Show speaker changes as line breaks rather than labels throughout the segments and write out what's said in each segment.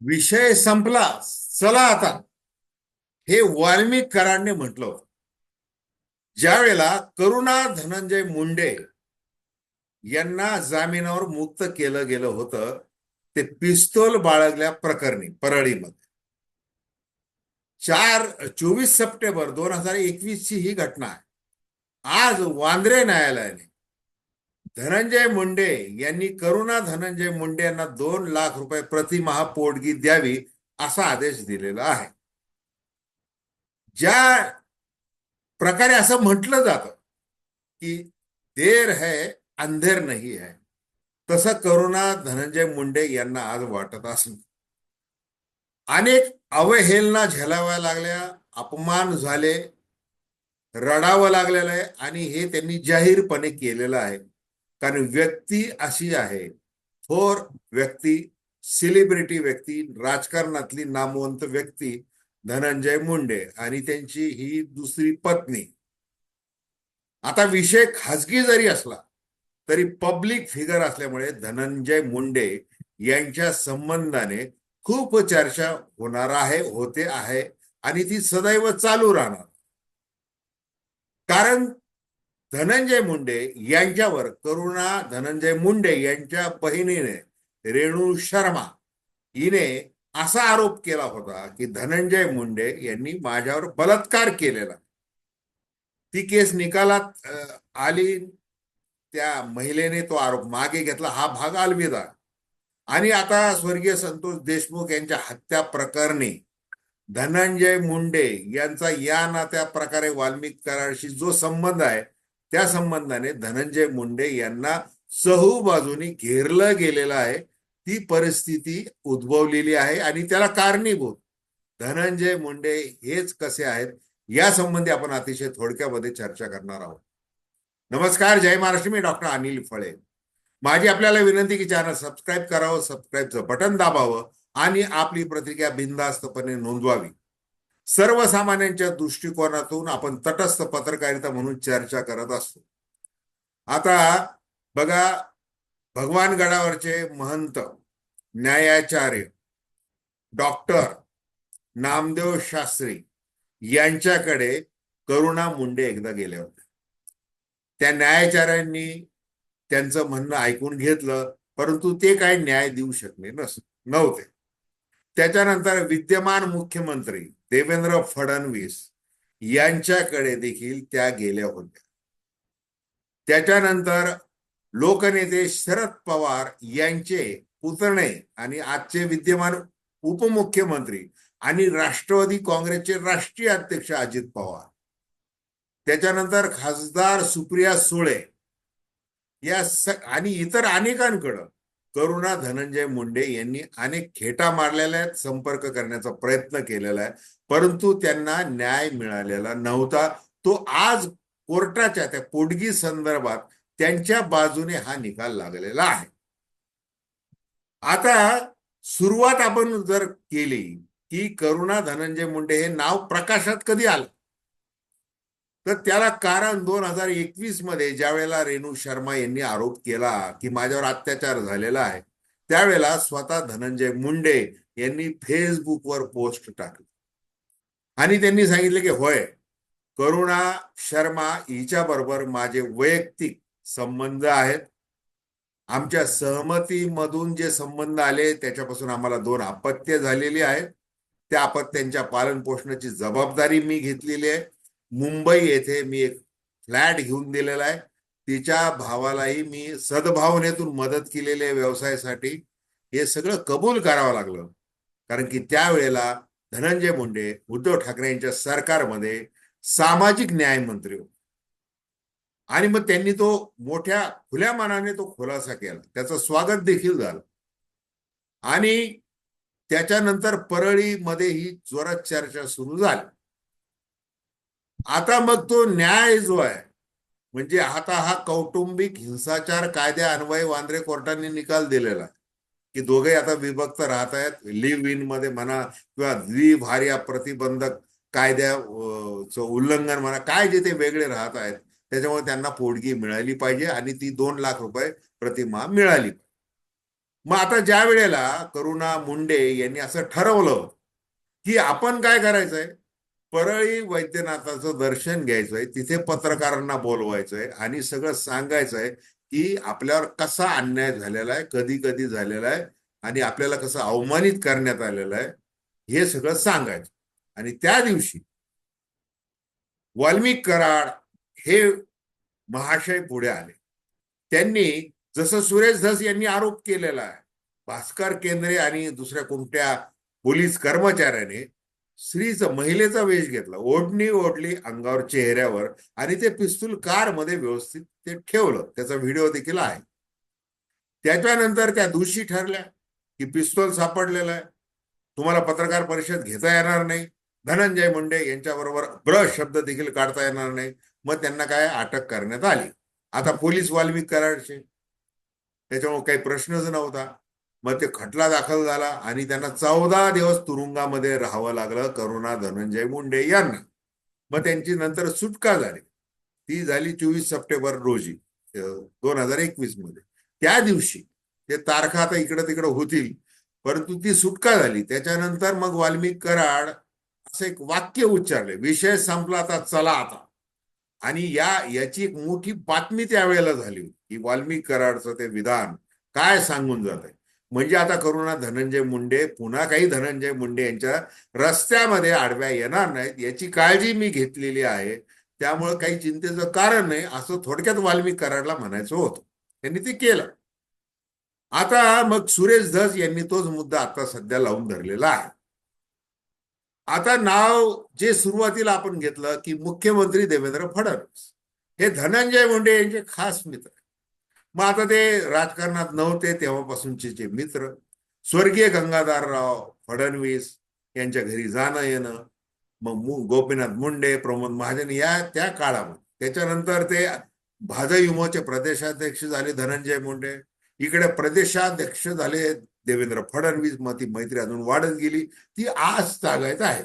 विषय संपला. चला आता. हे वाल्मिक म्हटलं होतं. ज्यावेळेला करुणा धनंजय मुंडे यांना जामिनावर मुक्त केलं गेलं होतं ते पिस्तोल बाळगल्या प्रकरणी परळीमध्ये. चार चोवीस सप्टेंबर दोन हजार एकवीस ची ही घटना आहे. आज वांद्रे न्यायालयाने धनंजय मुंडे यांनी करुणा धनंजय मुंडे यांना दोन लाख रुपये प्रतिमहा पोटगी द्यावी असा आदेश दिलेला आहे. ज्या प्रकारे असं म्हटलं जातं की देर है अंधेर नाही है तसं करुणा धनंजय मुंडे यांना आज वाटत असून. अनेक अवहेलना झेलाव्या लागल्या अपमान झाले रडावं लागलेलं आहे आणि हे त्यांनी जाहीरपणे केलेलं आहे. कारण व्यक्ती अशी आहे. थोर व्यक्ती सेलिब्रिटी व्यक्ती राजकारणातली नामवंत व्यक्ती धनंजय मुंडे आणि त्यांची ही दुसरी पत्नी. आता विषय खाजगी जरी असला तरी पब्लिक फिगर असल्यामुळे धनंजय मुंडे यांच्या संबंधाने खूप चर्चा होणार आहे होते आहे आणि ती सदैव चालू राहणार. कारण धनंजय मुंडे यांच्यावर करुणा धनंजय मुंडे यांच्या बहिणीने रेणू शर्मा हिने असा आरोप केला होता की धनंजय मुंडे यांनी माझ्यावर बलात्कार केलेला. ती केस निकालात आली. त्या महिलेने तो आरोप मागे घेतला. हा भाग अलविदा. आणि आता स्वर्गीय संतोष देशमुख यांच्या हत्या प्रकरणी धनंजय मुंडे यांचा या ना त्या प्रकारे वाल्मिक करारशी जो संबंध आहे त्या संबंधाने धनंजय मुंडे यांना सहू बाजूनी घेरलं गेलेलं आहे. ती परिस्थिती उद्भवलेली आहे आणि त्याला कारणीभूत. धनंजय मुंडे हेच कसे आहेत या संबंधी आपण अतिशय थोडक्यामध्ये चर्चा करणार आहोत. नमस्कार जय महाराष्ट्र मी डॉक्टर अनिल फळे. माझी आपल्याला विनंती की चॅनल सबस्क्राईब करावं सबस्क्राईबचं बटन दाबावं आणि आपली प्रतिक्रिया बिनधास्तपणे नोंदवावी. सर्वसामान्यांच्या दृष्टिकोनातून आपण तटस्थ पत्रकारिता म्हणून चर्चा करत असतो. आता बघा भगवान गडावरचे महंत न्यायाचार्य डॉक्टर नामदेव शास्त्री यांच्याकडे करुणा मुंडे एकदा गेले होते. त्या न्यायाचार्यांनी त्यांचं म्हणणं ऐकून घेतलं परंतु ते काही न्याय देऊ शकले नस नव्हते. त्याच्यानंतर विद्यमान मुख्यमंत्री देवेंद्र फडणवीस यांच्याकडे देखील त्या गेल्या होत्या. त्याच्यानंतर लोकनेते शरद पवार यांचे पुतणे आणि आजचे विद्यमान उपमुख्यमंत्री आणि राष्ट्रवादी काँग्रेसचे राष्ट्रीय अध्यक्ष अजित पवार. त्याच्यानंतर खासदार सुप्रिया सुळे या आणि इतर अनेकांकडं करुणा धनंजय मुंडे यांनी अनेक खेटा मारलेल्या आहेत संपर्क करण्याचा प्रयत्न केलेला आहे. परंतु त्यांना न्याय मिळालेला नव्हता. तो आज कोर्टाच्या त्या पोटगी संदर्भात त्यांच्या बाजूने हा निकाल लागलेला आहे. आता सुरुवात आपण जर केली की करुणा धनंजय मुंडे हे नाव प्रकाशात कधी आलं? तर त्याला कारण दोन हजार एकवीसमध्ये ज्या वेळेला रेणू शर्मा यांनी आरोप केला की माझ्यावर अत्याचार झालेला आहे त्यावेळेला स्वतः धनंजय मुंडे यांनी फेसबुकवर पोस्ट टाकली. आणि त्यांनी सांगितले की होय करुणा शर्मा हिच्या बरोबर माझे वैयक्तिक संबंध आहेत. आमच्या सहमतीमधून जे संबंध आले त्याच्यापासून आम्हाला दोन अपत्य झालेली आहेत. त्या अपत्यांच्या पालन पोषणाची जबाबदारी मी घेतलेली आहे. मुंबई येथे मी एक फ्लॅट घेऊन दिलेला आहे. तिच्या भावालाही मी सद्भावनेतून मदत केलेली आहे व्यवसायासाठी. हे सगळं कबूल करावं लागलं. कारण की त्यावेळेला धनंजय मुंडे उद्धव ठाकरे यांच्या सरकारमध्ये सामाजिक न्याय मंत्री होते. आणि मग त्यांनी तो मोठ्या खुल्या मनाने तो खुलासा केला. त्याचं स्वागत देखील झालं. आणि त्याच्यानंतर परळीमध्ये ही जोरात चर्चा सुरू झाली. आता मग तो न्याय जो आहे म्हणजे आता हा कौटुंबिक हिंसाचार कायद्या अन्वय वांद्रे कोर्टाने निकाल दिलेला की दोघे आता विभक्त राहत आहेत लिव्ह इनमध्ये म्हणा किंवा द्विभार्या प्रतिबंधक कायद्याचं उल्लंघन म्हणा काय जे ते वेगळे राहत आहेत त्याच्यामुळे त्यांना पोटगी मिळाली पाहिजे आणि ती दोन लाख रुपये प्रतिमा मिळाली मग आता ज्या वेळेला करुणा मुंडे यांनी असं ठरवलं की आपण काय करायचंय? परळी वैद्यनाथाचं दर्शन घ्यायचंय तिथे पत्रकारांना बोलवायचंय आणि सगळं सांगायचंय की आपल्यावर कसा अन्याय झालेला आहे कधी कधी झालेला आहे आणि आपल्याला कसं अवमानित करण्यात आलेलं आहे हे सगळं सांगायचं. आणि त्या दिवशी वाल्मिक कराड हे महाशय पुढे आले. त्यांनी जसं सुरेश धस यांनी आरोप केलेला आहे भास्कर केंद्रे आणि दुसऱ्या कोणत्या पोलीस कर्मचाऱ्याने स्त्रीचं महिलेचा वेश घेतला. ओढणी ओढली अंगावर चेहऱ्यावर आणि ते पिस्तूल कारमध्ये व्यवस्थित ते ठेवलं. त्याचा व्हिडिओ देखील आहे. त्याच्यानंतर त्या दोषी ठरल्या की पिस्तूल सापडलेला आहे. तुम्हाला पत्रकार परिषद घेता येणार नाही. धनंजय मुंडे यांच्याबरोबर ब्र शब्द देखील काढता येणार नाही. मग त्यांना काय अटक करण्यात आली. आता पोलीस वाल्मिक कराडचे. त्याच्यामुळे काही प्रश्नच नव्हता. मग ते खटला दाखल झाला आणि त्यांना चौदा दिवस तुरुंगामध्ये राहावं लागलं करुणा धनंजय मुंडे यांना. मग त्यांची नंतर सुटका झाली. ती झाली चोवीस सप्टेंबर रोजी दोन हजार एकवीसमध्ये. त्या दिवशी ते तारखा आता इकडं तिकडं होतील परंतु ती सुटका झाली. त्याच्यानंतर मग वाल्मिक कराड असं एक वाक्य उच्चारले. विषय संपला आता चला आता. आणि या याची एक मोठी बातमी त्यावेळेला झाली की वाल्मिक कराडचं ते विधान काय सांगून जात आहे म्हणजे आता करुणा धनंजय मुंडे पुन्हा काही धनंजय मुंडे यांच्या रस्त्यामध्ये आडव्या येणार नाहीत याची काळजी मी घेतलेली आहे. त्यामुळे काही चिंतेचं कारण नाही असं थोडक्यात वाल्मिक कराडला म्हणायचं होतं. त्यांनी ते केलं. आता मग सुरेश धस यांनी तोच मुद्दा आता सध्या लावून धरलेला आहे. आता नाव जे सुरुवातीला आपण घेतलं की मुख्यमंत्री देवेंद्र फडणवीस. हे धनंजय मुंडे यांचे खास मित्र. मग आता ते राजकारणात नव्हते तेव्हापासूनचे जे मित्र स्वर्गीय गंगाधरराव फडणवीस यांच्या घरी जाणं येणं मग गोपीनाथ मुंडे प्रमोद महाजन या त्या काळामध्ये. त्याच्यानंतर ते भाजयुमोचे प्रदेशाध्यक्ष झाले धनंजय मुंडे. इकडे प्रदेशाध्यक्ष झाले देवेंद्र फडणवीस मग ती मैत्री अजून वाढत गेली. ती आज तागायत आहे.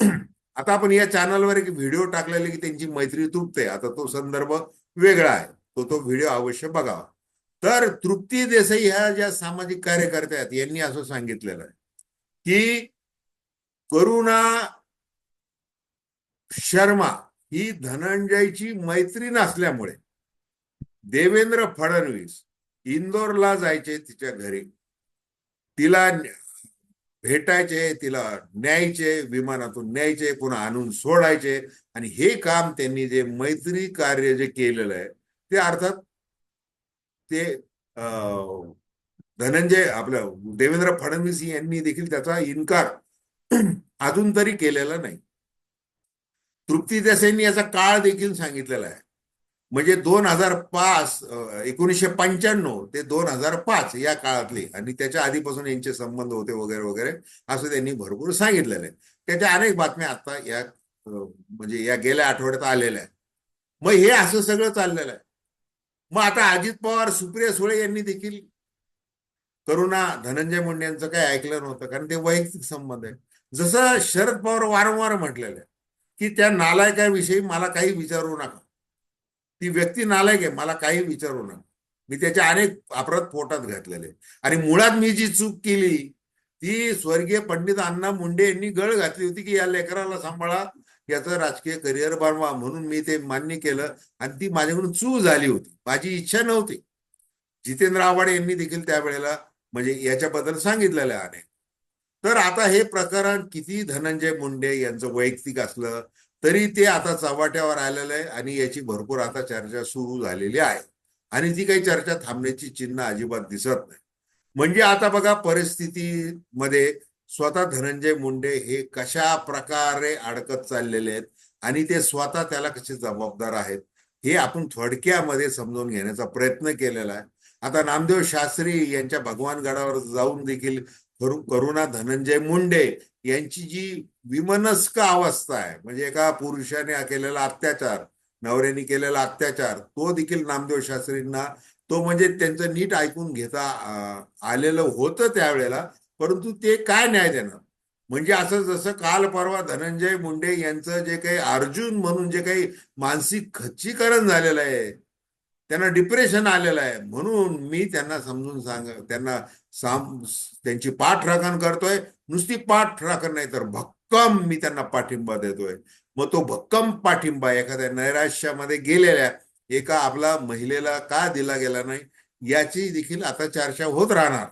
आता आपण या चॅनलवर एक व्हिडिओ टाकलेले की त्यांची मैत्री तुटते. आता तो संदर्भ वेगळा आहे. तो तो व्हिडिओ अवश्य बघावा. तर तृप्ती देसाई ह्या ज्या सामाजिक कार्यकर्त्या आहेत यांनी असं सांगितलेलं आहे की करुणा शर्मा ही धनंजयची मैत्रीण असल्यामुळे देवेंद्र फडणवीस इंदोरला जायचे तिच्या घरी. तिला भेटायचे तिला न्यायचे विमानातून न्यायचे पुन्हा आणून सोडायचे. आणि हे काम त्यांनी जे मैत्री कार्य जे केलेलं आहे ते अर्थात ते धनंजय आपलं देवेंद्र फडणवीस यांनी देखील त्याचा इन्कार अजून तरी केलेला नाही. तृप्ती देसाईंनी याचा काळ देखील सांगितलेला आहे. म्हणजे दोन हजार पाच एकोणीसशे पंच्याण्णव ते दोन हजार पाच या काळातले आणि त्याच्या आधीपासून यांचे संबंध होते वगैरे वगैरे असं त्यांनी भरपूर सांगितलेलं आहे. त्याच्या अनेक बातम्या आता या म्हणजे या गेल्या आठवड्यात आलेल्या आहेत. मग हे असं सगळं चाललेलं आहे. मग आता अजित पवार सुप्रिया सुळे यांनी देखील करुणा धनंजय मुंडे यांचं काही ऐकलं नव्हतं कारण ते वैयक्तिक संबंध आहे जसं शरद पवार वारंवार म्हटलेलं आहे की त्या नालायकाविषयी मला काही विचारू नका. ती व्यक्ती नालायक आहे मला काही विचारू नका. मी त्याच्या अनेक अपराध पोटात घातलेले आणि मुळात मी जी चूक केली ती स्वर्गीय पंडित अण्णा मुंडे यांनी गळ घातली होती की या लेकराला सांभाळा याचं राजकीय करिअर बनवा म्हणून मी ते मान्य केलं. आणि ती माझ्याकडून चूक झाली होती. माझी इच्छा नव्हती. जितेंद्र आव्हाड यांनी देखील त्यावेळेला म्हणजे याच्याबद्दल सांगितलेलं आहे तर आता हे प्रकरण किती धनंजय मुंडे यांचं वैयक्तिक असलं तरी ते आता चव्हाट्यावर आलेलं आहे आणि याची भरपूर आता चर्चा सुरू झालेली आहे. आणि ती काही चर्चा थांबण्याची चिन्ह अजिबात दिसत नाही. म्हणजे आता बघा परिस्थितीमध्ये स्वतः धनंजय मुंडे हे कशा प्रकारे अडकत चाललेले आहेत आणि ते स्वतः त्याला कसे जबाबदार आहेत हे आपण थोडक्यामध्ये समजून घेण्याचा प्रयत्न केलेला आहे. आता नामदेव शास्त्री यांच्या भगवान गडावर जाऊन देखील करुणा धनंजय मुंडे यांची जी विमनस्क अवस्था आहे म्हणजे एका पुरुषाने केलेला अत्याचार नवऱ्याने केलेला अत्याचार तो देखील नामदेव शास्त्रींना तो म्हणजे त्यांचं नीट ऐकून घेता आलेलं होतं त्यावेळेला परंतु ते काय न्याय देणार? म्हणजे असं जसं काल परवा धनंजय मुंडे यांचं जे काही अर्जुन म्हणून जे काही मानसिक खच्चीकरण झालेलं आहे त्यांना डिप्रेशन आलेलं आहे म्हणून मी त्यांना समजून सांग त्यांना साम त्यांची पाठराखण करतोय. नुसती पाठराखण नाही तर भक्कम मी त्यांना पाठिंबा देतोय. मग तो भक्कम पाठिंबा एखाद्या नैराश्यामध्ये गेलेल्या एका आपला महिलेला का दिला गेला नाही याची देखील आता चर्चा होत राहणार.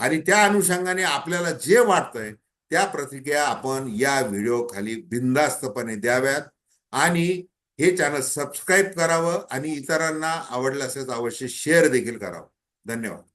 आणि त्या अनुषंगाने आपल्याला जे वाटतंय त्या प्रतिक्रिया आपण या व्हिडिओ खाली बिंदास्तपणे द्याव्यात. आणि हे चॅनल सबस्क्राईब करावं आणि इतरांना आवडलं असेल तर अवश्य शेअर देखील करावं. धन्यवाद.